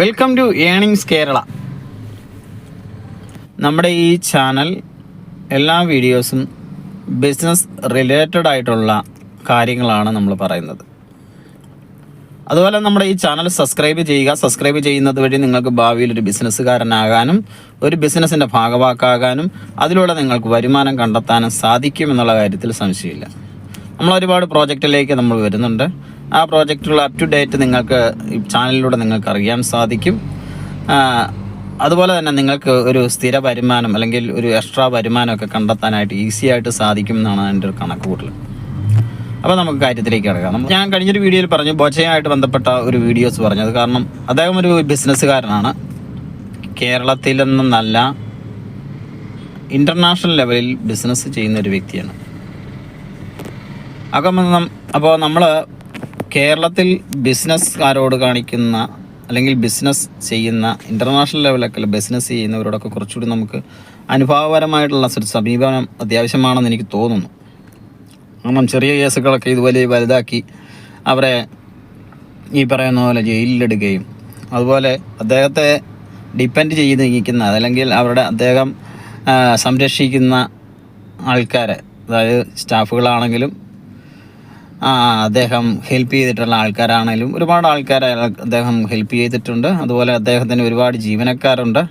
Welcome to earnings Kerala നമ്മുടെ ഈ channel എല്ലാ വീഡിയോസും ബിസിനസ് റിലേറ്റഡ് ആയിട്ടുള്ള കാര്യങ്ങളാണ് നമ്മൾ പറയുന്നത്. അതുപോലെ നമ്മുടെ ഈ ചാനൽ സബ്സ്ക്രൈബ് ചെയ്യുക. സബ്സ്ക്രൈബ് ചെയ്യുന്നത് വഴി നിങ്ങൾക്ക് ഭാവിയിൽ ഒരു ബിസിനസ്സുകാരനാകാനും ഒരു ബിസിനസ്സിന്റെ ഭാഗവാക്കാകാനും അതിലൂടെ നിങ്ങൾക്ക് വരുമാനം കണ്ടെത്താനും സാധിക്കും എന്നുള്ള കാര്യത്തിൽ സംശയമില്ല. നമ്മൾ ഒരുപാട് പ്രോജക്റ്റിലേക്ക് നമ്മൾ വരുന്നുണ്ട്. ആ പ്രോജക്റ്റുകൾ അപ് ടു ഡേറ്റ് നിങ്ങൾക്ക് ചാനലിലൂടെ നിങ്ങൾക്ക് അറിയാൻ സാധിക്കും. അതുപോലെ തന്നെ നിങ്ങൾക്ക് ഒരു സ്ഥിര വരുമാനം അല്ലെങ്കിൽ ഒരു എക്സ്ട്രാ വരുമാനമൊക്കെ കണ്ടെത്താനായിട്ട് ഈസി ആയിട്ട് സാധിക്കും എന്നാണ് എന്റെ ഒരു കണക്ക് കൂട്ടൽ. അപ്പോൾ നമുക്ക് കാര്യത്തിലേക്ക് കിടക്കാം. ഞാൻ കഴിഞ്ഞൊരു വീഡിയോയിൽ പറഞ്ഞു ബോച്ചയായിട്ട് ബന്ധപ്പെട്ട ഒരു വീഡിയോസ് പറഞ്ഞത് കാരണം അദ്ദേഹം ഒരു ബിസിനസ്സുകാരനാണ്. കേരളത്തിൽ നിന്നല്ല ഇന്റർനാഷണൽ ലെവലിൽ ബിസിനസ് ചെയ്യുന്ന ഒരു വ്യക്തിയാണ്. അപ്പം അപ്പോൾ നമ്മൾ കേരളത്തിൽ ബിസിനസ്സുകാരോട് കാണിക്കുന്ന അല്ലെങ്കിൽ ബിസിനസ് ചെയ്യുന്ന ഇന്റർനാഷണൽ ലെവലൊക്കെ ബിസിനസ് ചെയ്യുന്നവരോടൊക്കെ കുറച്ചുകൂടി നമുക്ക് അനുഭവപരമായിട്ടുള്ള ഒരു സമീപനം അത്യാവശ്യമാണെന്ന് എനിക്ക് തോന്നുന്നു. കാരണം ചെറിയ കേസുകളൊക്കെ ഇതുപോലെ വലുതാക്കി അവരെ ഈ പറയുന്ന പോലെ ജയിലിലിടുകയും അതുപോലെ അദ്ദേഹത്തെ ഡിപ്പെൻഡ് ചെയ്ത് നിൽക്കുന്ന അല്ലെങ്കിൽ അവരുടെ അദ്ദേഹം സംരക്ഷിക്കുന്ന ആൾക്കാരെ അതായത് സ്റ്റാഫുകളാണെങ്കിലും അദ്ദേഹം ഹെൽപ്പ് ചെയ്തിട്ടുള്ള ആൾക്കാരാണെങ്കിലും ഒരുപാട് ആൾക്കാരെ അദ്ദേഹം ഹെൽപ്പ് ചെയ്തിട്ടുണ്ട്. അതുപോലെ അദ്ദേഹത്തിന് ഒരുപാട് ജീവനക്കാരുണ്ട്.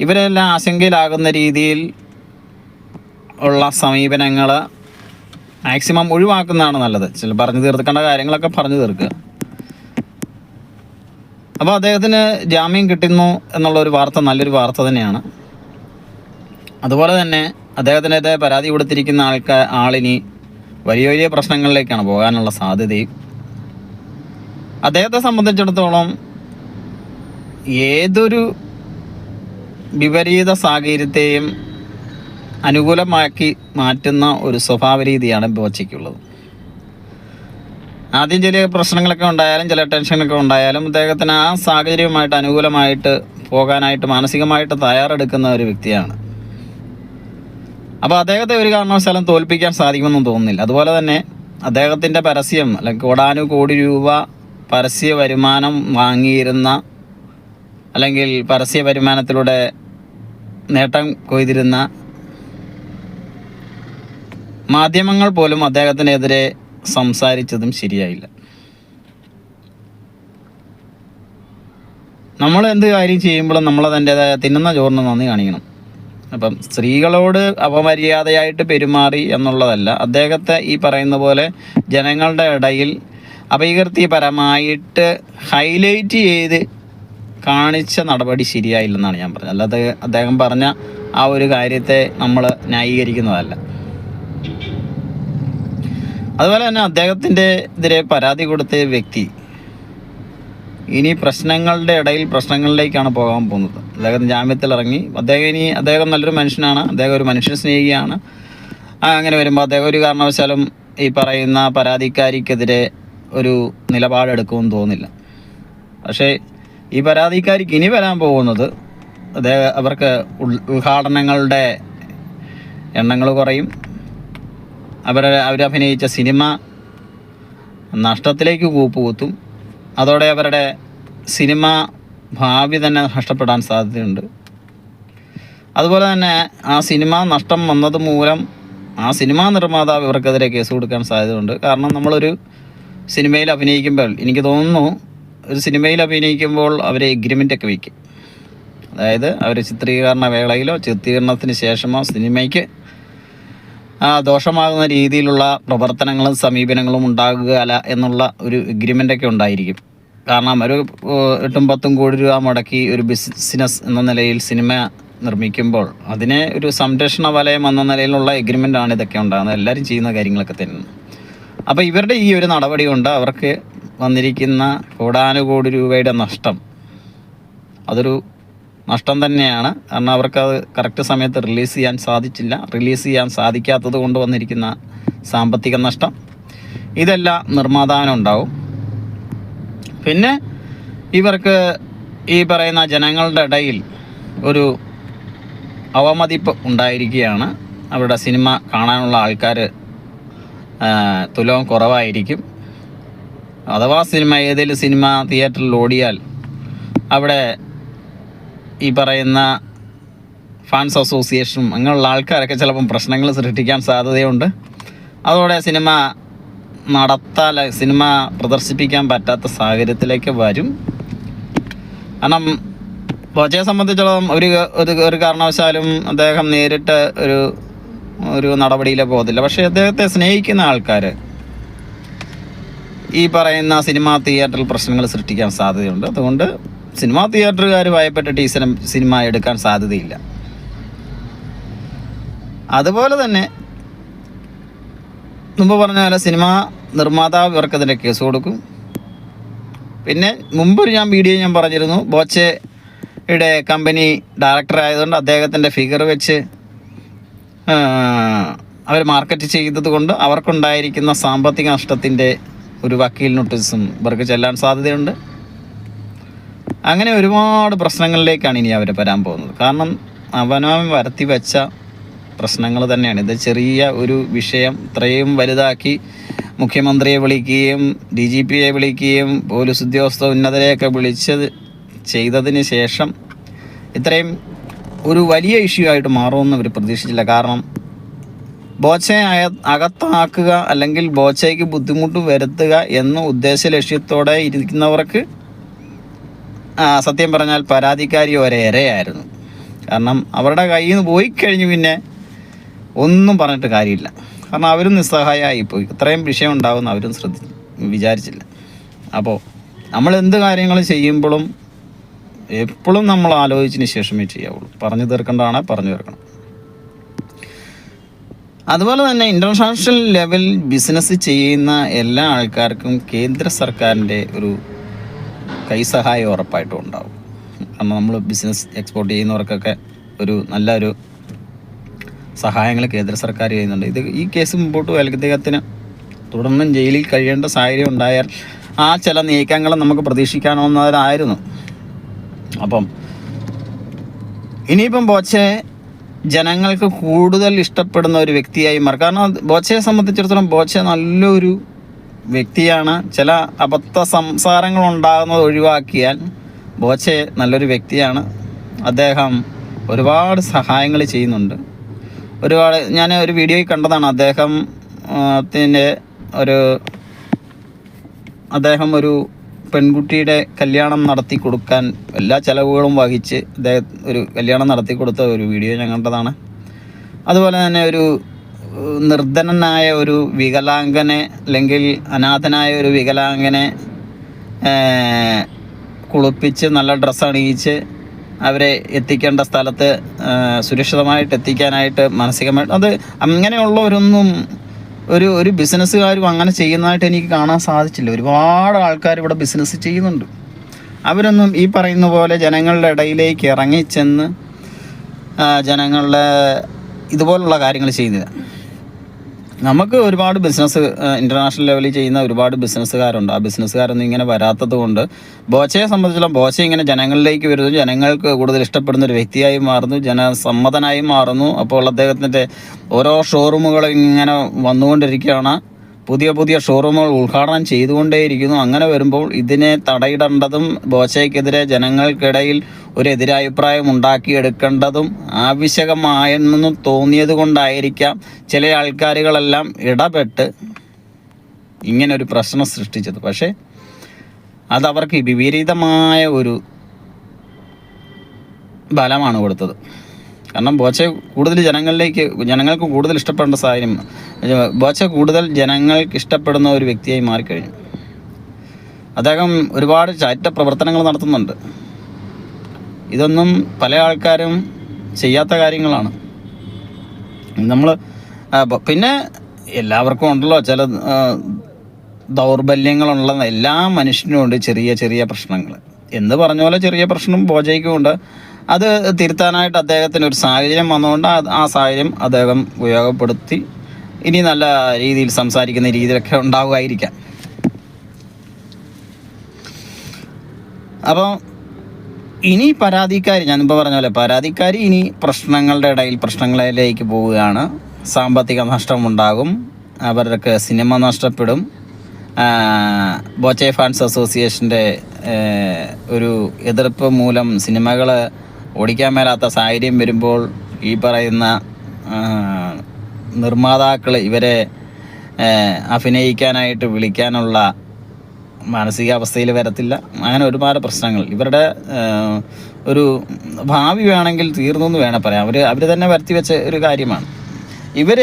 ഇവരെല്ലാം ആശങ്കയിലാകുന്ന രീതിയിൽ ഉള്ള സമീപനങ്ങൾ മാക്സിമം ഒഴിവാക്കുന്നതാണ് നല്ലത്. ചില പറഞ്ഞു തീർക്കേണ്ട കാര്യങ്ങളൊക്കെ പറഞ്ഞു തീർക്കുക. അപ്പോൾ അദ്ദേഹത്തിന് ജാമ്യം കിട്ടുന്നു എന്നുള്ള ഒരു വാർത്ത നല്ലൊരു വാർത്ത തന്നെയാണ്. അതുപോലെ തന്നെ അദ്ദേഹത്തിനെതിരെ പരാതി കൊടുത്തിരിക്കുന്ന ആൾക്കാർ ആളിനി വലിയ വലിയ പ്രശ്നങ്ങളിലേക്കാണ് പോകാനുള്ള സാധ്യതയും. അദ്ദേഹത്തെ സംബന്ധിച്ചിടത്തോളം ഏതൊരു വിപരീത സാഹചര്യത്തെയും അനുകൂലമാക്കി മാറ്റുന്ന ഒരു സ്വഭാവ രീതിയാണ് ബോച്ചയ്ക്കുള്ളത്. ആദ്യം ചില പ്രശ്നങ്ങളൊക്കെ ഉണ്ടായാലും ചില ടെൻഷനൊക്കെ ഉണ്ടായാലും അദ്ദേഹത്തിന് ആ സാഹചര്യവുമായിട്ട് അനുകൂലമായിട്ട് പോകാനായിട്ട് മാനസികമായിട്ട് തയ്യാറെടുക്കുന്ന ഒരു വ്യക്തിയാണ്. അപ്പോൾ അദ്ദേഹത്തെ ഒരു കാരണവശാലും തോൽപ്പിക്കാൻ സാധിക്കുമെന്നും തോന്നുന്നില്ല. അതുപോലെ തന്നെ അദ്ദേഹത്തിന്റെ പരസ്യം അല്ലെങ്കിൽ കോടാനു കോടി രൂപ പരസ്യ വരുമാനം വാങ്ങിയിരുന്ന അല്ലെങ്കിൽ പരസ്യ വരുമാനത്തിലൂടെ നേട്ടം കൊയ്തിരുന്ന മാധ്യമങ്ങൾ പോലും അദ്ദേഹത്തിനെതിരെ സംസാരിച്ചതും ശരിയായില്ല. നമ്മൾ എന്ത് കാര്യം ചെയ്യുമ്പോഴും നമ്മൾ അതിന്റെതായ തിന്നുന്ന ചോറിന് നന്ദി കാണിക്കണം. അപ്പം സ്ത്രീകളോട് അപമര്യാദയായിട്ട് പെരുമാറി എന്നുള്ളതല്ല. അദ്ദേഹത്തെ ഈ പറയുന്ന പോലെ ജനങ്ങളുടെ ഇടയിൽ അപകീർത്തിപരമായിട്ട് ഹൈലൈറ്റ് ചെയ്ത് കാണിച്ച നടപടി ശരിയായില്ലെന്നാണ് ഞാൻ പറഞ്ഞത്. അല്ലാതെ അദ്ദേഹം പറഞ്ഞ ആ ഒരു കാര്യത്തെ നമ്മൾ ന്യായീകരിക്കുന്നതല്ല. അതുപോലെ തന്നെ അദ്ദേഹത്തിന്റെ എതിരെ പരാതി കൊടുത്ത വ്യക്തി ഇനി പ്രശ്നങ്ങളുടെ ഇടയിൽ പ്രശ്നങ്ങളിലേക്കാണ് പോകാൻ പോകുന്നത്. അദ്ദേഹം ജാമ്യത്തിൽ ഇറങ്ങി അദ്ദേഹം ഇനി അദ്ദേഹം നല്ലൊരു മനുഷ്യനാണ്. അദ്ദേഹം ഒരു മനുഷ്യ സ്നേഹിയാണ്. അങ്ങനെ വരുമ്പോൾ അദ്ദേഹം ഒരു കാരണവശാലും ഈ പറയുന്ന പരാതിക്കാരിക്കെതിരെ ഒരു നിലപാടെടുക്കുമെന്ന് തോന്നില്ല പക്ഷേ ഈ പരാതിക്കാരിക്ക് ഇനി വരാൻ പോകുന്നത് അദ്ദേഹം അവർക്ക് ഉദ്ഘാടനങ്ങളുടെ എണ്ണങ്ങൾ കുറയും. അവരെ അവരഭിനയിച്ച സിനിമ നഷ്ടത്തിലേക്ക് കൂപ്പുകുത്തും. അതോടെ അവരുടെ സിനിമ ഭാവി തന്നെ നഷ്ടപ്പെടാൻ സാധ്യതയുണ്ട്. അതുപോലെ തന്നെ ആ സിനിമ നഷ്ടം വന്നത് മൂലം ആ സിനിമാ നിർമ്മാതാവ് ഇവർക്കെതിരെ കേസ് കൊടുക്കാൻ സാധ്യതയുണ്ട്. കാരണം നമ്മളൊരു സിനിമയിൽ അഭിനയിക്കുമ്പോൾ എനിക്ക് തോന്നുന്നു ഒരു സിനിമയിൽ അഭിനയിക്കുമ്പോൾ അവർ എഗ്രിമെന്റ് ഒക്കെ വയ്ക്കും. അതായത് അവർ ചിത്രീകരണ വേളയിലോ ചിത്രീകരണത്തിന് ശേഷമോ സിനിമയ്ക്ക് ആ, ദോഷമാകുന്ന രീതിയിലുള്ള പ്രവർത്തനങ്ങളും സമീപനങ്ങളും ഉണ്ടാകുക എന്നുള്ള ഒരു എഗ്രിമെന്റൊക്കെ ഉണ്ടായിരിക്കും. കാരണം ഒരു എട്ടും പത്തും കോടി രൂപ മുടക്കി ഒരു ബിസിനസ് എന്ന നിലയിൽ സിനിമ നിർമ്മിക്കുമ്പോൾ അതിനെ ഒരു സംരക്ഷണ വലയം എന്ന നിലയിലുള്ള എഗ്രിമെന്റ് ആണ് ഇതൊക്കെ ഉണ്ടാകുന്നത്. എല്ലാവരും ചെയ്യുന്ന കാര്യങ്ങളൊക്കെ തന്നെ. അപ്പോൾ ഇവരുടെ ഈ ഒരു നടപടി കൊണ്ട് അവർക്ക് വന്നിരിക്കുന്ന കോടാനുകോടി രൂപയുടെ നഷ്ടം അതൊരു നഷ്ടം തന്നെയാണ്. കാരണം അവർക്കത് കറക്റ്റ് സമയത്ത് റിലീസ് ചെയ്യാൻ സാധിച്ചില്ല. റിലീസ് ചെയ്യാൻ സാധിക്കാത്തത് കൊണ്ട് വന്നിരിക്കുന്ന സാമ്പത്തിക നഷ്ടം. ഇതെല്ലാം നിർമ്മാതാവിനുണ്ടാവും. പിന്നെ ഇവർക്ക് ഈ പറയുന്ന ജനങ്ങളുടെ ഇടയിൽ ഒരു അവമതിപ്പ് ഉണ്ടായിരിക്കുകയാണ്. അവരുടെ സിനിമ കാണാനുള്ള ആൾക്കാർ തുലവും കുറവായിരിക്കും. അഥവാ സിനിമ ഏതെങ്കിലും സിനിമ തിയേറ്ററിൽ ഓടിയാൽ അവിടെ ഈ പറയുന്ന ഫാൻസ് അസോസിയേഷനും അങ്ങനെയുള്ള ആൾക്കാരൊക്കെ ചിലപ്പം പ്രശ്നങ്ങൾ സൃഷ്ടിക്കാൻ സാധ്യതയുണ്ട്. അതോടെ സിനിമ നടത്താൻ സിനിമ പ്രദർശിപ്പിക്കാൻ പറ്റാത്ത സാഹചര്യത്തിലേക്ക് വരും. കാരണം ബോച്ചയെ സംബന്ധിച്ചിടത്തോളം ഒരു ഒരു കാരണവശാലും അദ്ദേഹം നേരിട്ട് ഒരു ഒരു നടപടിയിലെ പോകത്തില്ല. പക്ഷേ അദ്ദേഹത്തെ സ്നേഹിക്കുന്ന ആൾക്കാർ ഈ പറയുന്ന സിനിമാ തിയേറ്ററിൽ പ്രശ്നങ്ങൾ സൃഷ്ടിക്കാൻ സാധ്യതയുണ്ട്. അതുകൊണ്ട് സിനിമാ തിയേറ്ററുകാർ ഭയപ്പെട്ടിട്ട് ഈ സിനിമ സിനിമ എടുക്കാൻ സാധ്യതയില്ല. അതുപോലെ തന്നെ മുമ്പ് പറഞ്ഞ പോലെ സിനിമ നിർമ്മാതാവ് ഇവർക്കെതിരെ കേസ് കൊടുക്കും. പിന്നെ മുമ്പൊരു ഞാൻ വീഡിയോ ഞാൻ പറഞ്ഞിരുന്നു. ബോച്ചയുടെ കമ്പനി ഡയറക്ടർ ആയതുകൊണ്ട് അദ്ദേഹത്തിന്റെ ഫിഗർ വെച്ച് അവർ മാർക്കറ്റ് ചെയ്തത് കൊണ്ട് അവർക്കുണ്ടായിരിക്കുന്ന സാമ്പത്തിക നഷ്ടത്തിന്റെ ഒരു വക്കീൽ നോട്ടീസും ഇവർക്ക് ചെല്ലാൻ സാധ്യതയുണ്ട്. അങ്ങനെ ഒരുപാട് പ്രശ്നങ്ങളിലേക്കാണ് ഇനി അവർ വരാൻ പോകുന്നത്. കാരണം അവനവൻ വരുത്തി വെച്ച പ്രശ്നങ്ങൾ തന്നെയാണ്. ഇത് ചെറിയ ഒരു വിഷയം ഇത്രയും വലുതാക്കി മുഖ്യമന്ത്രിയെ വിളിക്കുകയും ഡി ജി പിയെ വിളിക്കുകയും പോലീസ് ഉദ്യോഗസ്ഥ ഉന്നതരെയൊക്കെ വിളിച്ചത് ചെയ്തതിന് ശേഷം ഇത്രയും ഒരു വലിയ ഇഷ്യൂ ആയിട്ട് മാറുമെന്ന് അവർ പ്രതീക്ഷിച്ചില്ല. കാരണം ബോച്ചയെ അകത്താക്കുക അല്ലെങ്കിൽ ബോച്ചയ്ക്ക് ബുദ്ധിമുട്ട് വരുത്തുക എന്ന ഉദ്ദേശ ലക്ഷ്യത്തോടെ ഇരിക്കുന്നവർക്ക് സത്യം പറഞ്ഞാൽ പരാതിക്കാരി ഒരേരെയായിരുന്നു കാരണം അവരുടെ കയ്യിൽ നിന്ന് പോയി കഴിഞ്ഞ് പിന്നെ ഒന്നും പറഞ്ഞിട്ട് കാര്യമില്ല. കാരണം അവരും നിസ്സഹായമായിപ്പോയി ഇത്രയും വിഷയം ഉണ്ടാവുമെന്ന് അവരും ശ്രദ്ധി വിചാരിച്ചില്ല. അപ്പോൾ നമ്മൾ എന്ത് കാര്യങ്ങൾ ചെയ്യുമ്പോഴും എപ്പോഴും നമ്മൾ ആലോചിച്ചതിന് ശേഷമേ ചെയ്യാവുള്ളൂ. പറഞ്ഞു തീർക്കേണ്ടതാണ് പറഞ്ഞു തീർക്കണം. അതുപോലെ തന്നെ ഇന്റർനാഷണൽ ലെവൽ ബിസിനസ് ചെയ്യുന്ന എല്ലാ ആൾക്കാർക്കും കേന്ദ്ര സർക്കാരിന്റെ ഒരു കൈസഹായം ഉറപ്പായിട്ടും ഉണ്ടാവും. കാരണം നമ്മൾ ബിസിനസ് എക്സ്പോർട്ട് ചെയ്യുന്നവർക്കൊക്കെ ഒരു നല്ലൊരു സഹായങ്ങൾ കേന്ദ്ര സർക്കാർ ചെയ്യുന്നുണ്ട്. ഇത് ഈ കേസ് മുമ്പോട്ട് പോയാൽ ഇദ്ദേഹത്തിന് തുടർന്നും ജയിലിൽ കഴിയേണ്ട സാഹചര്യം ഉണ്ടായാൽ ആ ചില നീക്കങ്ങളും നമുക്ക് പ്രതീക്ഷിക്കാവുന്നതായിരുന്നു. അപ്പം ഇനിയിപ്പം ബോച്ചെ ജനങ്ങൾക്ക് കൂടുതൽ ഇഷ്ടപ്പെടുന്ന ഒരു വ്യക്തിയായി മാറും. കാരണം ബോച്ചയെ സംബന്ധിച്ചിടത്തോളം ബോച്ച നല്ലൊരു വ്യക്തിയാണ്. ചില അബദ്ധ സംസാരങ്ങൾ ഉണ്ടാകുന്നത് ഒഴിവാക്കിയാൽ ബോച്ചെ നല്ലൊരു വ്യക്തിയാണ്. അദ്ദേഹം ഒരുപാട് സഹായങ്ങൾ ചെയ്യുന്നുണ്ട്. ഒരുപാട് ഞാൻ ഒരു വീഡിയോയിൽ കണ്ടതാണ് അദ്ദേഹം ത്തിന്റെ ഒരു അദ്ദേഹം ഒരു പെൺകുട്ടിയുടെ കല്യാണം നടത്തി കൊടുക്കാൻ എല്ലാ ചെലവുകളും വഹിച്ച് അദ്ദേഹം ഒരു കല്യാണം നടത്തി കൊടുത്ത ഒരു വീഡിയോ ഞാൻ കണ്ടതാണ്. അതുപോലെ തന്നെ ഒരു നിർധനനായ ഒരു വികലാംഗനെ അല്ലെങ്കിൽ അനാഥനായ ഒരു വികലാംഗനെ കുളിപ്പിച്ച് നല്ല ഡ്രസ്സ് അണിയിച്ച് അവരെ എത്തിക്കേണ്ട സ്ഥലത്ത് സുരക്ഷിതമായിട്ട് എത്തിക്കാനായിട്ട് മാനസികമായിട്ട് അത് അങ്ങനെയുള്ളവരൊന്നും ഒരു ഒരു ബിസിനസ്സുകാരും അങ്ങനെ ചെയ്യുന്നതായിട്ട് എനിക്ക് കാണാൻ സാധിച്ചില്ല. ഒരുപാട് ആൾക്കാർ ഇവിടെ ബിസിനസ് ചെയ്യുന്നുണ്ട്. അവരൊന്നും ഈ പറയുന്ന പോലെ ജനങ്ങളുടെ ഇടയിലേക്ക് ഇറങ്ങിച്ചെന്ന് ജനങ്ങളുടെ ഇതുപോലുള്ള കാര്യങ്ങൾ ചെയ്യുന്നില്ല. നമുക്ക് ഒരുപാട് ബിസിനസ് ഇന്റർനാഷണൽ ലെവലിൽ ചെയ്യുന്ന ഒരുപാട് ബിസിനസ്സുകാരുണ്ട് ആ ബിസിനസ്സുകാരൊന്നും ഇങ്ങനെ വരാത്തത് കൊണ്ട് ബോച്ചയെ സംബന്ധിച്ചിടത്തോളം ബോച്ച ഇങ്ങനെ ജനങ്ങളിലേക്ക് വരുന്നു. ജനങ്ങൾക്ക് കൂടുതൽ ഇഷ്ടപ്പെടുന്ന ഒരു വ്യക്തിയായി മാറുന്നു. ജനസമ്മതനായി മാറുന്നു. അപ്പോൾ അദ്ദേഹത്തിന്റെ ഓരോ ഷോറൂമുകൾ ഇങ്ങനെ വന്നുകൊണ്ടിരിക്കുകയാണ്. പുതിയ പുതിയ ഷോറൂമുകൾ ഉദ്ഘാടനം ചെയ്തുകൊണ്ടേയിരിക്കുന്നു. അങ്ങനെ വരുമ്പോൾ ഇതിനെ തടയിടേണ്ടതും ബോച്ചയ്ക്കെതിരെ ജനങ്ങൾക്കിടയിൽ ഒരു എതിരഭിപ്രായം ഉണ്ടാക്കിയെടുക്കേണ്ടതും ആവശ്യകമായെന്ന് തോന്നിയത് കൊണ്ടായിരിക്കാം ചില ആൾക്കാരുകളെല്ലാം ഇടപെട്ട് ഇങ്ങനൊരു പ്രശ്നം സൃഷ്ടിച്ചത്. പക്ഷേ അതവർക്ക് വിപരീതമായ ഒരു ബലമാണ് കൊടുത്തത്. കാരണം ബോച്ച കൂടുതൽ ജനങ്ങളിലേക്ക് ജനങ്ങൾക്ക് കൂടുതൽ ഇഷ്ടപ്പെടേണ്ട സാഹചര്യം ബോച്ച കൂടുതൽ ജനങ്ങൾക്ക് ഇഷ്ടപ്പെടുന്ന ഒരു വ്യക്തിയായി മാറിക്കഴിഞ്ഞു. അദ്ദേഹം ഒരുപാട് ചാറ്റ പ്രവർത്തനങ്ങൾ നടത്തുന്നുണ്ട്. ഇതൊന്നും പല ആൾക്കാരും ചെയ്യാത്ത കാര്യങ്ങളാണ്. നമ്മൾ പിന്നെ എല്ലാവർക്കും ഉണ്ടല്ലോ ചില ദൗർബല്യങ്ങളുള്ള എല്ലാ മനുഷ്യനും ഉണ്ട് ചെറിയ ചെറിയ പ്രശ്നങ്ങൾ. എന്ന് പറഞ്ഞ പോലെ ചെറിയ പ്രശ്നം ബോജയ്ക്കും ഉണ്ട്. അത് തിരുത്താനായിട്ട് അദ്ദേഹത്തിന് ഒരു സാഹചര്യം വന്നുകൊണ്ട് ആ സാഹചര്യം അദ്ദേഹം ഉപയോഗപ്പെടുത്തി ഇനി നല്ല രീതിയിൽ സംസാരിക്കുന്ന രീതിയിലൊക്കെ ഉണ്ടാവുമായിരിക്കാം. അപ്പോൾ ഇനി പരാതിക്കാരി ഞാനിപ്പോൾ പറഞ്ഞ പോലെ പരാതിക്കാരി ഇനി പ്രശ്നങ്ങളുടെ ഇടയിൽ പ്രശ്നങ്ങളിലേക്ക് പോവുകയാണ്. സാമ്പത്തിക നഷ്ടമുണ്ടാകും. അവർക്ക് സിനിമ നഷ്ടപ്പെടും. ബോച്ചെ ഫാൻസ് അസോസിയേഷന്റെ ഒരു എതിർപ്പ് മൂലം സിനിമകൾ ഓടിക്കാൻ മേലാത്ത സാഹചര്യം വരുമ്പോൾ ഈ പറയുന്ന നിർമ്മാതാക്കൾ ഇവരെ അഭിനയിക്കാനായിട്ട് വിളിക്കാനുള്ള മാനസികാവസ്ഥയിൽ വരത്തില്ല. അങ്ങനെ ഒരുപാട് പ്രശ്നങ്ങൾ. ഇവരുടെ ഒരു ഭാവി വേണമെങ്കിൽ തീർന്നു എന്ന് വേണം പറയാം. അവർ അവർ തന്നെ വരുത്തി വെച്ച ഒരു കാര്യമാണ്. ഇവർ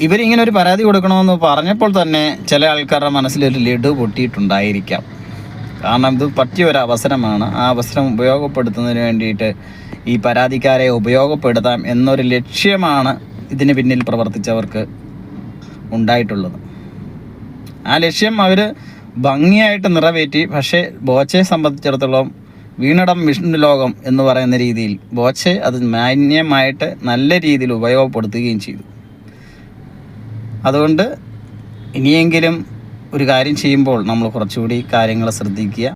ഇവരിങ്ങനെ ഒരു പരാതി കൊടുക്കണമെന്ന് പറഞ്ഞപ്പോൾ തന്നെ ചില ആൾക്കാരുടെ മനസ്സിലൊരു ലഡു പൊട്ടിയിട്ടുണ്ടായിരിക്കാം. കാരണം ഇത് പറ്റിയ ഒരു അവസരമാണ്. ആ അവസരം ഉപയോഗപ്പെടുത്തുന്നതിന് വേണ്ടിയിട്ട് ഈ പരാതിക്കാരെ ഉപയോഗപ്പെടുത്താം എന്നൊരു ലക്ഷ്യമാണ് ഇതിന് പിന്നിൽ പ്രവർത്തിച്ചവർക്ക് ഉണ്ടായിട്ടുള്ളത്. ആ ലക്ഷ്യം അവർ ഭംഗിയായിട്ട് നിറവേറ്റി പക്ഷേ ബോച്ചയെ സംബന്ധിച്ചിടത്തോളം വീണടം വിഷ്ണു ലോകം എന്ന് പറയുന്ന രീതിയിൽ ബോച്ചെ അത് മാന്യമായിട്ട് നല്ല രീതിയിൽ ഉപയോഗപ്പെടുത്തുകയും ചെയ്തു. അതുകൊണ്ട് ഇനിയെങ്കിലും ഒരു കാര്യം ചെയ്യുമ്പോൾ നമ്മൾ കുറച്ചുകൂടി കാര്യങ്ങൾ ശ്രദ്ധിക്കുക.